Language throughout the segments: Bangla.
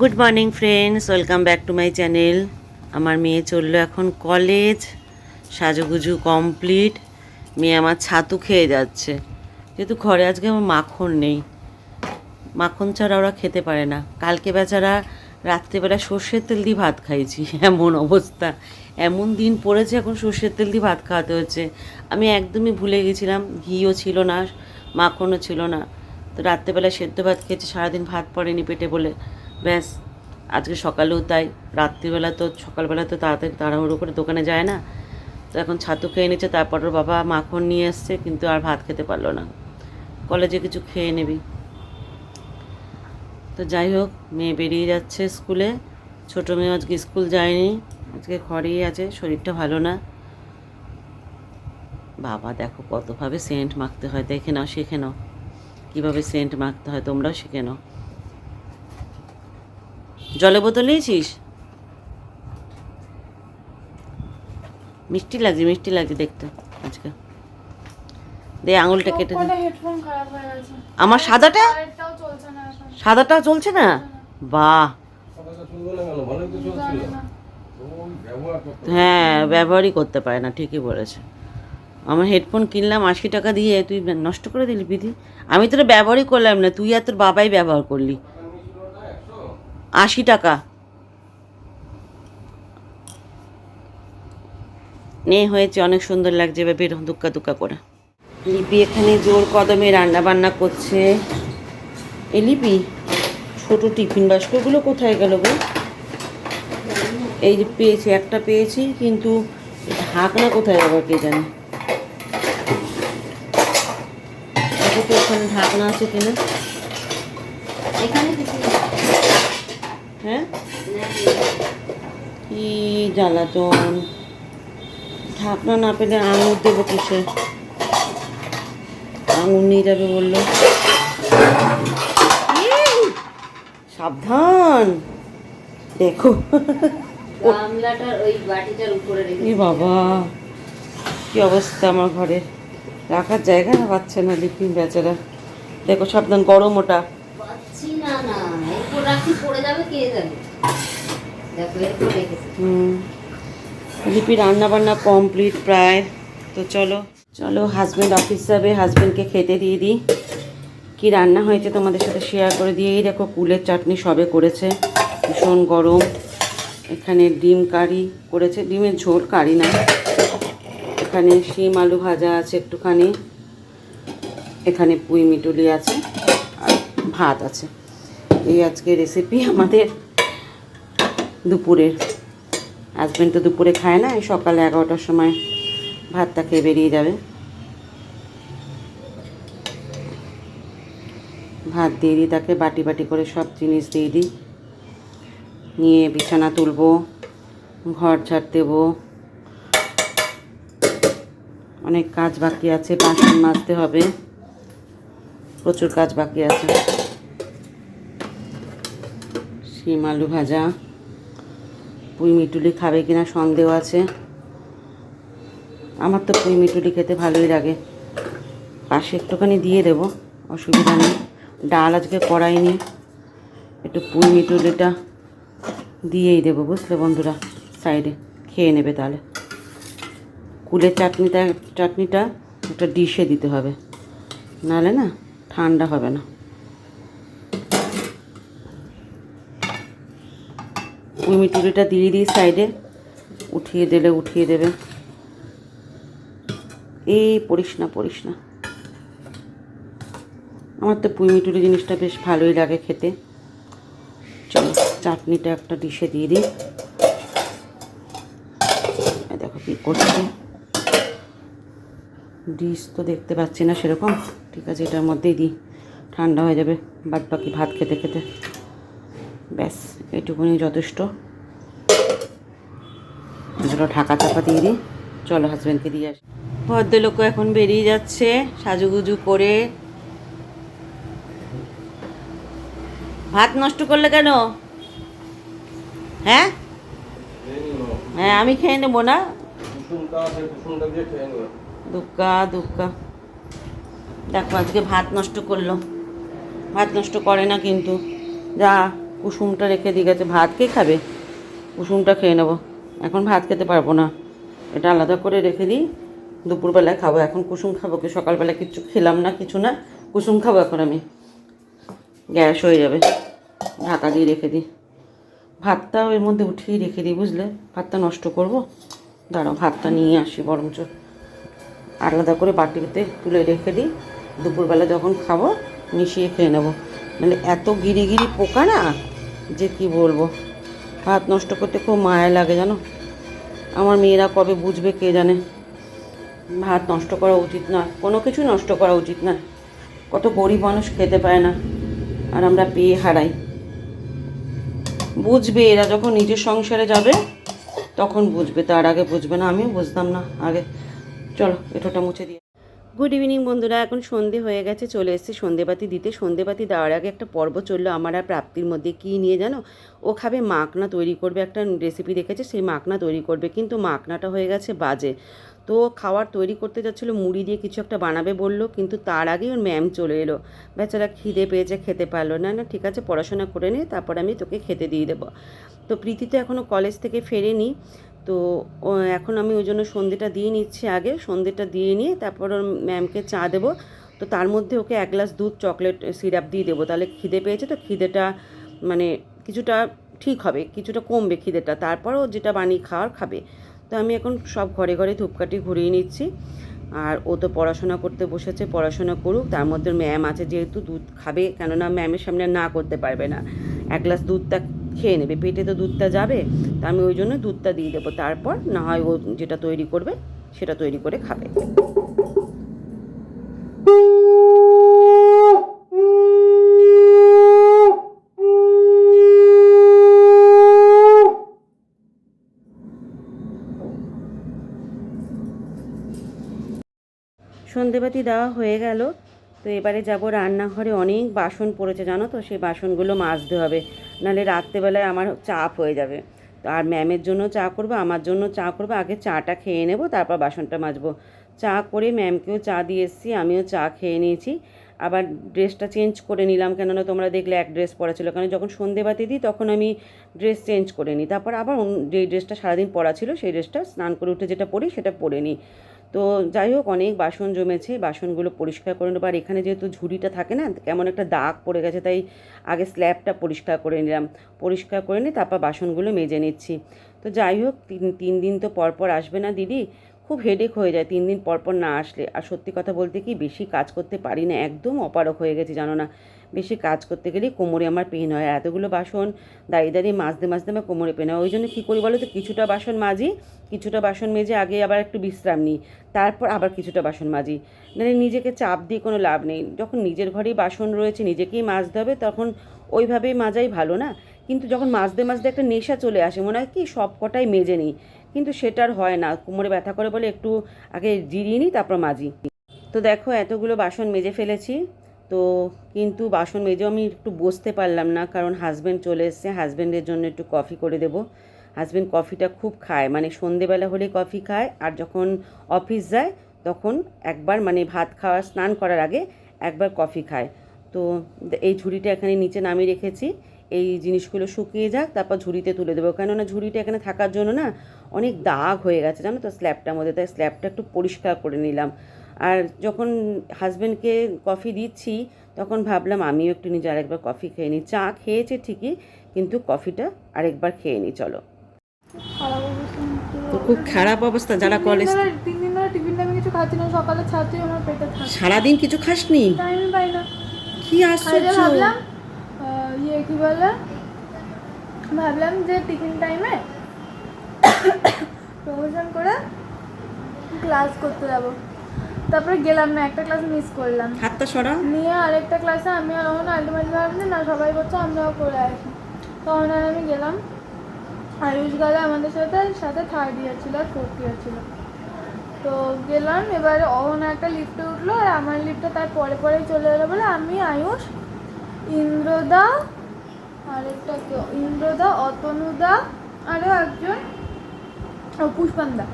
Good morning friends welcome back to my channel আমার মেয়ে চলল এখন কলেজ সাজুগুজু কমপ্লিট মেয়ে আমার ছাতু খেয়ে যাচ্ছে। যেহেতু ঘরে আজকে আমার মাখন নেই। মাখন ছাড়া ওরা খেতে পারে না। কালকে বেচারা রাত্রেবেলা সর্ষের তেল দিয়ে ভাত খাইছি। এমন অবস্থা। এমন দিন পড়েছে এখন সর্ষের তেল দিয়ে ভাত খাওয়াতে হচ্ছে। আমি একদমই ভুলে গেছিলাম। ঘিও ছিল না, মাখনও ছিল না। তো রাত্রেবেলা সেদ্ধ ভাত খেয়েছে। সারাদিন ভাত পড়েনি পেটে বলে। ব্যাস, আজকে সকালেও তাই, রাত্রিবেলা তো, সকালবেলা তো তাড়াতাড়ি তাড়াহুড়ো করে দোকানে যায় না। তো এখন ছাতু খেয়ে নিচ্ছে, তারপর ওর বাবা মাখন নিয়ে এসছে, কিন্তু আর ভাত খেতে পারল না। কলেজে কিছু খেয়ে নিবি। তো যাই হোক, মেয়ে বেরিয়ে যাচ্ছে স্কুলে। ছোটো মেয়ে আজকে স্কুল যায়নি, আজকে ঘরেই আছে, শরীরটা ভালো না। বাবা, দেখো কতভাবে সেন্ট মাখতে হয়, দেখে নাও, শিখে নাও। কীভাবে সেন্ট মাখতে হয়, তোমরাও শিখে নাও। জলে বোতল নিয়েছিস? মিষ্টি লাগছে মিষ্টি লাগছে দেখতে আজকে। দে আঙুলটা কেটে দে। হেডফোন খারাপ হয়ে গেছে? আমার সাদাটা? আরেকটাও চলছে না সাদাটা চলছে না? বাহ। হ্যাঁ ব্যবহারই করতে পারে না ঠিকই বলেছে। আমার হেডফোন কিনলাম আশি টাকা দিয়ে। তুই নষ্ট করে দিলি বিধি। আমি তোর ব্যবহারই করলাম না তুই আর তোর বাবাই ব্যবহার করলি। আশি টাকা। নে, হয়েছে, অনেক সুন্দর লাগছে, এবার বের দুক্কা দুক্কা করে। লিপি এখানে জোর কদমে রান্না বান্না করছে। এ লিপি, ছোটো টিফিন বাস্কগুলো কোথায় গেল গো? এই যে পেয়েছি, একটা পেয়েছি, কিন্তু ঢাকনা কোথায় আবার কে জানে? তো ওখানে ঢাকনা আছে কিনা? হ্যাঁ? কি জ্বালাতন? ঢাকনা না পেলে আঙুর দেবো কিসে? আঙুর নিয়ে যাবে বলল। সাবধান। দেখো। এ বাবা কি অবস্থা আমার ঘরে? রাখার জায়গা না পাচ্ছে না লিপিন বেচারা। দেখো সাবধান গরম ওটা। পড়ে যাবে, কে লিপি রান্না বান্না কমপ্লিট প্রায়। তো চলো চলো হাজব্যান্ড অফিস যাবে হাজব্যান্ডকে খেতে দিয়ে দিই। কি রান্না হয়েছে তোমাদের সাথে শেয়ার করে দিয়ে এই দেখো, কুলের চাটনি সবে করেছে। ভীষণ গরম। এখানে ডিম কারি করেছে। ডিমের ঝোল কারি না। এখানে শিম আলু ভাজা আছে একটুখানি। এখানে পুঁই মিটুলি আছে। আর ভাত আছে। এই আজকে রেসিপি আমাদের দুপুরের। হাজব্যান্ড তো দুপুরে খায় না, এই সকালে এগারোটার সময় ভাতটা খেয়ে বেরিয়ে যাবে। ভাত দিয়ে দিই তাকে, বাটি বাটি করে সব জিনিস দিয়ে দিই। নিয়ে বিছানা তুলবো, ঘর ঝাড় দেবো। অনেক কাজ বাকি আছে, বাসন মাজতে হবে। প্রচুর কাজ বাকি আছে। শিম আলু ভাজা। পুঁই মিটুলি খাবে কিনা সন্দেহ আছে। আমার তো পুঁই মিটুলি খেতে ভালোই লাগে। পাশে একটুখানি দিয়ে দেবো, অসুবিধা নেই। ডাল আজকে করাইনি একটু পুঁই মিটুলিটা দিয়েই দেবো, বুঝলে বন্ধুরা? সাইডে খেয়ে নেবে তাহলে। কুলের চাটনিটা চাটনিটা একটা ডিশে দিতে হবে। নাহলে না ঠান্ডা হবে না। পুঁই মিটুলিটা দিয়ে দিই সাইডে। উঠিয়ে দিলে উঠিয়ে দেবে। এই পড়িস না পড়িস না আমার তো পুঁই মিটুলি জিনিসটা বেশ ভালোই লাগে খেতে। চলো, চাটনিটা একটা ডিশে দিয়ে দিই। দেখো কী করছে। ডিশ তো দেখতে পাচ্ছি না সেরকম। ঠিক আছে, এটার মধ্যেই দিই। ঠান্ডা হয়ে যাবে। বাদ বাকি ভাত খেতে খেতে। এটুকুনি যথেষ্ট। এগুলো ঢাকা চাপা দিয়ে দিই। চলো হাজব্যান্ডকে দিয়ে আসি। ভদ্রলোক এখন বেরিয়ে যাচ্ছে সাজুগুজু করে। ভাত নষ্ট করলে কেন? হ্যাঁ? হ্যাঁ আমি খেয়ে নেব না। দুক্কা দুক্কা। দেখো আজকে ভাত নষ্ট করল। ভাত নষ্ট করে না কিন্তু। যা। কুসুমটা রেখে দিয়ে গেছে। ভাত কে খাবে? কুসুমটা খেয়ে নেব। এখন ভাত খেতে পারব না। এটা আলাদা করে রেখে দিই। দুপুরবেলায় খাব। এখন কুসুম খাব কি? সকালবেলা কিচ্ছু খেলাম না, কিছু না। কুসুম খাব এখন আমি। গ্যাস হয়ে যাবে। ঢাকা দিয়ে রেখে দিই। ভাতটাও এর মধ্যে উঠিয়ে রেখে দিই, বুঝলে? ভাতটা নষ্ট করব? দাঁড়াও, ভাতটা নিয়ে আসি বরঞ্চ। আলাদা করে বাটিতে তুলে রেখে দিই। দুপুরবেলা যখন খাব, মিশিয়ে খেয়ে নেব। মানে এত গিরি গিরি পোকা না? যে কি বলব? ভাত নষ্ট করতে খুব মায়া লাগে, জানো? আমার মেয়েরা কবে বুঝবে কে জানে? ভাত নষ্ট করা উচিত না, কোনো কিছু নষ্ট করা উচিত না। কত গরিব মানুষ খেতে পায় না, আর আমরা পেয়ে হারাই। বুঝবে এরা, যখন নিজের সংসারে যাবে, তখন বুঝবে, তার আগে বুঝবে না, আমিও বুঝতাম না, আগে। চলো এটোটা মুছে দিয়ে গুড ইভিনিং বন্ধুরা। এখন সন্ধে হয়ে গেছে, চলে এসেছি সন্ধেবাতি দিতে। সন্ধেবাতি দেওয়ার আগে একটা পর্ব চলল আমার আর প্রাপ্তির মধ্যে। কী নিয়ে জানো? ও খাবে মাখনা তৈরি করবে, একটা রেসিপি দেখেছে, সেই মাখনা তৈরি করবে। কিন্তু মাখনাটা হয়ে গেছে বাজে। তো খাওয়ার তৈরি করতে যাচ্ছিল, মুড়ি দিয়ে কিছু একটা বানাবে বলল, কিন্তু তার আগেই ওর ম্যাম চলে এলো। বেচারা খিদে পেয়েছে, খেতে পারল না। না, ঠিক আছে, পড়াশোনা করে নে, তারপর আমি তোকে খেতে দিয়ে দেবো। তো প্রীতি তো এখনও কলেজ থেকে ফেরেনি। তো এখন আমি ওই জন্য সন্ধেটা দিয়ে নিচ্ছি আগে সন্ধেটা দিয়ে নিয়ে তারপর ওর ম্যামকে চা দেবো। তো তার মধ্যে ওকে এক গ্লাস দুধ চকলেট সিরাপ দিয়ে দেবো। তাহলে খিদে পেয়েছে তো খিদেটা মানে কিছুটা ঠিক হবে, কিছুটা কমবে খিদেটা। তারপর ও যেটা বানিয়ে খাওয়ার খাবে। তো আমি এখন সব ঘরে ঘরে ধূপকাঠি ঘুরিয়ে নিচ্ছি। আর ও তো পড়াশোনা করতে বসেছে, পড়াশোনা করুক। তার মধ্যে ম্যাম আছে যেহেতু দুধ খাবে, কেননা ম্যামের সামনে না করতে পারবে না। এক গ্লাস দুধটা খেয়ে নেবে। পেটে তো দুধটা যাবে, তা আমি ওই জন্য দুধটা দিয়ে দেবো। তারপর না হয় ও যেটা তৈরি করবে, সেটা তৈরি করে খাবে। সন্ধেবাতি দেওয়া হয়ে গেল। তো এবারে যাব রান্নাঘরে, অনেক বাসন পড়েছে, জানো তো? সেই বাসনগুলো মাজতে হবে। নাহলে রাত্রেবেলায় আমার চাপ হয়ে যাবে। তো আর ম্যামের জন্য চা করব, আমার জন্য চা করব, আগে চাটা খেয়ে নেব, তারপর বাসনটা মাজবো। চা করে ম্যামকেও চা দিয়ে এসেছি, আমিও চা খেয়ে নিয়েছি। আবার ড্রেসটা চেঞ্জ করে নিলাম, কেননা তোমরা দেখলে এক ড্রেস পরা ছিল। কারণ যখন সন্ধেবাতি দিই, তখন আমি ড্রেস চেঞ্জ করে নিই। তারপর আবার যেই ড্রেসটা সারাদিন পরা ছিল, সেই ড্রেসটা স্নান করে উঠে যেটা পরি, সেটা পরে নিই। তো যাই হোক, অনেক বাসন জমেছে, বাসনগুলো পরিষ্কার করে নেব। আর এখানে যেহেতু ঝুড়িটা থাকে না, কেমন একটা দাগ পড়ে গেছে, তাই আগে স্ল্যাবটা পরিষ্কার করে নিলাম। পরিষ্কার করে নিই তারপর বাসনগুলো মেজে নিচ্ছি। তো যাই হোক, তিন তিন দিন তো পর পর আসবে না দিদি। খুব হেডেক হয়ে যায়, তিন দিন পর পর না আসলে। আর সত্যি কথা বলতে কি, বেশি কাজ করতে পারি না, একদম অপারক হয়ে গেছি, জানো না। বেশি কাজ করতে গেলেই কোমরে আমার পেন হয়। আর এতগুলো বাসন দাঁড়িয়ে দাঁড়িয়ে মাজতে মাজতে আমার কোমরে পেন হয়। ওই জন্য কী করি বলো তো? কিছুটা বাসন মাজি, কিছুটা বাসন মেজে আগে আবার একটু বিশ্রাম নিই। তারপর আবার কিছুটা বাসন মাজি। মানে নিজেকে চাপ দিয়ে কোনো লাভ নেই। যখন নিজের ঘরেই বাসন রয়েছে, নিজেকেই মাজতে হবে, তখন ওইভাবেই মাজাই ভালো না? কিন্তু যখন মাজতে মাজতে একটা নেশা চলে আসে, মনে হয় কি সব কটাই মেজে নিই। কিন্তু সেটা আর হয় না। কোমরে ব্যথা করে বলে একটু আগে জিরিয়ে নিই, তারপর মাজি। তো দেখো এতগুলো বাসন মেজে ফেলেছি। তো কিন্তু বাসন মেজেও আমি একটু বসতে পারলাম না, কারণ হাজব্যান্ড চলে এসছে। হাজব্যান্ডের জন্য একটু কফি করে দেবো। হাজব্যান্ড কফিটা খুব খায় মানে সন্ধেবেলা হলে কফি খায়, আর যখন অফিস যায়, তখন একবার মানে ভাত খাওয়া, স্নান করার আগে একবার কফি খায়। তো এই ঝুড়িটা এখানে নিচে নামিয়ে রেখেছি। এই জিনিসগুলো শুকিয়ে যাক, তারপর ঝুড়িতে তুলে দেবো। কেননা ঝুড়িটা এখানে থাকার জন্য না অনেক দাগ হয়ে গেছে, জানো তো স্ল্যাবটার মধ্যে। তাই স্ল্যাবটা একটু পরিষ্কার করে নিলাম। আর যখন হাজব্যান্ডকে কফি দিচ্ছি তখন ভাবলাম আমিও একটু নিজে আরেকবার কফি খেয়ে নিই। চা খেয়েছে ঠিকই কিন্তু কফিটা আরেকবার খেয়ে নিই চলো। অবস্থা খুব খারাপ অবস্থা যারা কলেজ তিন দিন ধরে টিফিন টাইমে কিছু খাচ্ছি না সকালে ছাত্রী আমার পেটে থাকে। সারাদিন কিছু খাসনি? টাইমই পাই না। কি আশ্চর্য। ভাবলাম ইয়ে কি বলে? ভাবলাম যে টিফিন টাইমে প্রমোশন করে ক্লাস করতে যাব। তারপরে গেলাম না একটা ক্লাস মিস করলাম। হাতটা সরা নিয়ে আরেকটা ক্লাসে আমি আর ওখানে আলটিমেটলি ভাবছি না সবাই করছে আমরাও করে আসি। তখন আর আমি গেলাম। আয়ুষ গালে আমাদের সাথে সাথে থার্ড ইয়ার ছিল আর ফোর্থ ইয়ার ছিল। তো গেলাম এবারে অহনা একটা লিফটে উঠল আর আমার লিফটটা তার পরে পরেই চলে এলো বলে আমি আয়ুষ ইন্দ্রদা আরেকটা কেউ ইন্দ্রদা অতনুদা আরও একজন পুষ্পান্দা।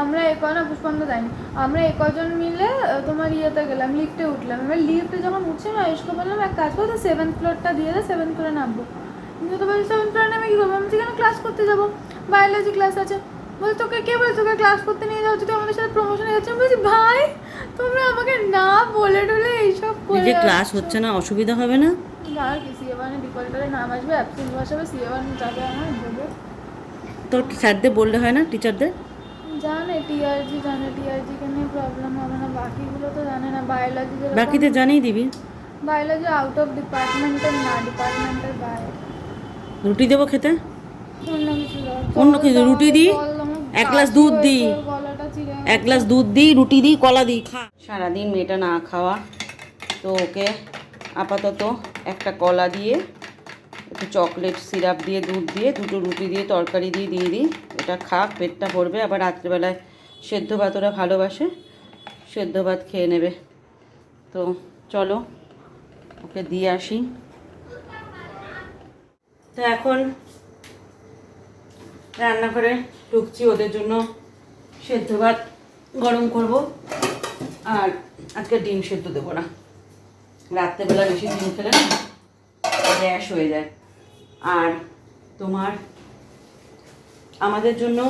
আমরা এ না পুষ্পান্দা যাইনি আমরা এ কজন মিলে তোমার ইয়েতে গেলাম লিফটে উঠলাম। এবার লিফটে যখন উঠছি আমি আয়ুষকে বললাম এক কাজ করো সেভেন্থ ফ্লোরটা দিয়ে দে সেভেন্থ ফ্লোরে নামবো। যেতে পারি সেভেন ফ্লোরে আমি কী করব? আমি সেখানে ক্লাস করতে যাব? বায়োলজি ক্লাস আছে। বলে তোকে কে বলে তোকে ক্লাস করতে নিয়ে যাচ্ছি তুই আমাদের সাথে প্রমোশনে যাচ্ছি? আমি বলছি ভাই তোমরা আমাকে না বলে টলে এইসব এই করে ক্লাস হচ্ছে না অসুবিধা হবে না? আর কি সিএ ওয়ানে ডিফল্টারে নাম আসবে অ্যাবসেন্ট বসাবে সিএ ওয়ান যাবে আমার দেবে তোর স্যারদের বললে হয় না টিচারদের জানে টিআরজি জানে টিআরজি কে নিয়ে প্রবলেম হবে না বাকিগুলো তো জানে না বায়োলজি বাকিতে জানিয়ে দিবি। বায়োলজি আউট অফ ডিপার্টমেন্টের না ডিপার্টমেন্টের বাইরে। রুটি দেবো খেতে? অন্য কিছু অন্য কিছু, রুটি দিই? এক গ্লাস দুধ দিই? এক গ্লাস দুধ দিই রুটি দিই কলা দিই খা। সারাদিন মেয়েটা না খাওয়া তো ওকে আপাতত একটা কলা দিয়ে একটু চকলেট সিরাপ দিয়ে, দুধ দিয়ে, দুটো রুটি দিয়ে, তরকারি দিয়ে দিয়ে দিই। এটা খাক পেটটা ভরবে। আবার রাত্রেবেলায় সেদ্ধ ভাত ওরা ভালোবাসে। সেদ্ধ ভাত খেয়ে নেবে। তো চলো, ওকে দিয়ে আসি। তো এখন রান্নাঘরে ঢুকছি। ওদের জন্য সেদ্ধ ভাত গরম করব। আর আজকে ডিম সেদ্ধ দেবো না। রাত্রেবেলা বেশি ডিম খেলে না গ্যাস হয়ে যায়। আর তোমার, আমাদের জন্য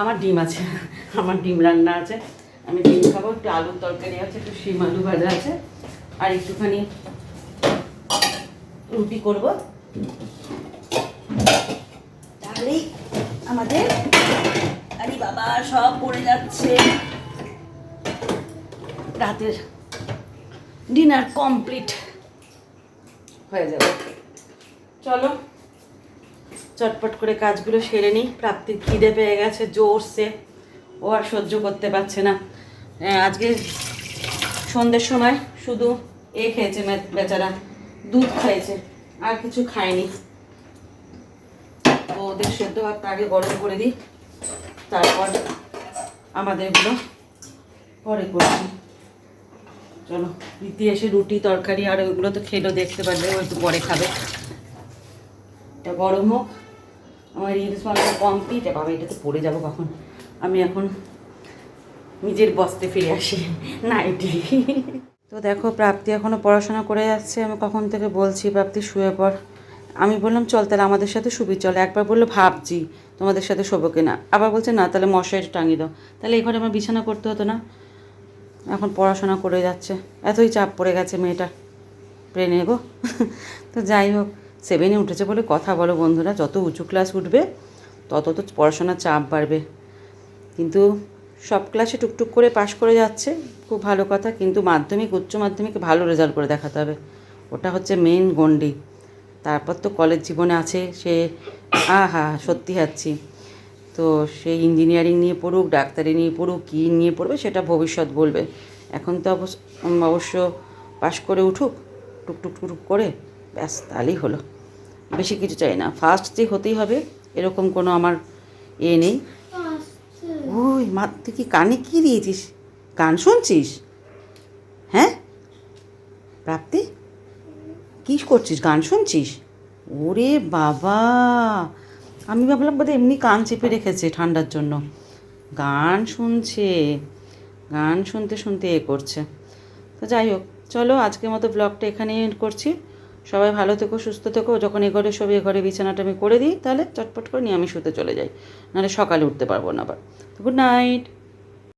আমার ডিম আছে, আমার ডিম রান্না আছে। আমি ডিম খাব, একটু আলুর তরকারি আছে, একটু শিম আলু ভাজা আছে, আর একটুখানি রুটি করব। তাহলেই আমাদের আরে বাবা, সব পড়ে যাচ্ছে। রাতের ডিনার কমপ্লিট। হয়ে যাবে। চলো চটপট করে কাজগুলো সেরে নিই। প্রাপ্তির খিদে পেয়ে গেছে জোরসে। ও আর সহ্য করতে পারছে না। হ্যাঁ, আজকে সন্ধ্যের সময় শুধু এ খেয়েছে বেচারা দুধ খাইছে আর কিছু খায়নি। তো ওদের সেদ্ধ ভাতটা আগে গরম করে দিই তারপর আমাদেরগুলো পরে করছি। চলো রীতি এসে রুটি, তরকারি আর ওইগুলো তো খেলো, দেখতে পারবে, ও একটু পরে খাবে। এটা গরম হোক, আমার রিলস বানানো কমপ্লিট বাবা, এটাতে পড়ে যাব কখন? আমি এখন নিজের বস্তে ফিরে আসি নাইটি তো দেখো, প্রাপ্তি এখনও পড়াশোনা করে যাচ্ছে, আমি কখন থেকে বলছি, প্রাপ্তি, শুয়ে পড়। আমি বললাম, চল তাহলে আমাদের সাথে শুবি, চল। একবার বলল, ভাবছি তোমাদের সাথে শোবো কিনা। আবার বলছে, না, তাহলে মশারি টাঙিয়ে দাও। তাহলে এই ঘরে আমার বিছানা করতে হতো না। এখন পড়াশোনা করে যাচ্ছে। এতই চাপ পড়ে গেছে মেয়েটা। ব্রেনে গো। তো যাই হোক সেভেনে উঠেছে বলে কথা বলো বন্ধুরা, যত উঁচু ক্লাস উঠবে, তত তো পড়াশোনার চাপ বাড়বে। কিন্তু সব ক্লাসে টুকটুক করে পাশ করে যাচ্ছে, খুব ভালো কথা, কিন্তু মাধ্যমিক, উচ্চ মাধ্যমিকে ভালো রেজাল্ট করে দেখাতে হবে। ওটা হচ্ছে মেন গন্ডি তারপর তো কলেজ জীবনে আছে, সে, আহা, সত্যি হাচ্ছি তো সে ইঞ্জিনিয়ারিং নিয়ে পড়ুক, ডাক্তারি নিয়ে পড়ুক, কী নিয়ে পড়বে সেটা ভবিষ্যৎ বলবে। এখন তো অবশ্য পাশ করে উঠুক টুকটুক টুকটুক করে, ব্যাস তাহলেই হলো। বেশি কিছু চাই না। ফার্স্ট যে হতেই হবে, এরকম কোনো আমার এ নেই। ওই, মা, তুই কি কানে কী দিয়েছিস? গান শুনছিস? হ্যাঁ? প্রাপ্তি? কী করছিস? গান শুনছিস? ওরে বাবা! আমি ভাবলাম বোধহয় এমনি কান চেপে রেখেছে ঠান্ডার জন্য। গান শুনছে, গান শুনতে শুনতে এ করছে। তো যাই হোক, চলো আজকের মতো ব্লগটা এখানে এন্ড করছি। সবাই ভালো থেকো, সুস্থ থেকো। যখন এ ঘরে সব এ ঘরে বিছানাটা আমি করে দিই, তাহলে চটপট করে নিয়ে আমি শুতে চলে যাই। নাহলে সকালে উঠতে পারব না আবার। Good night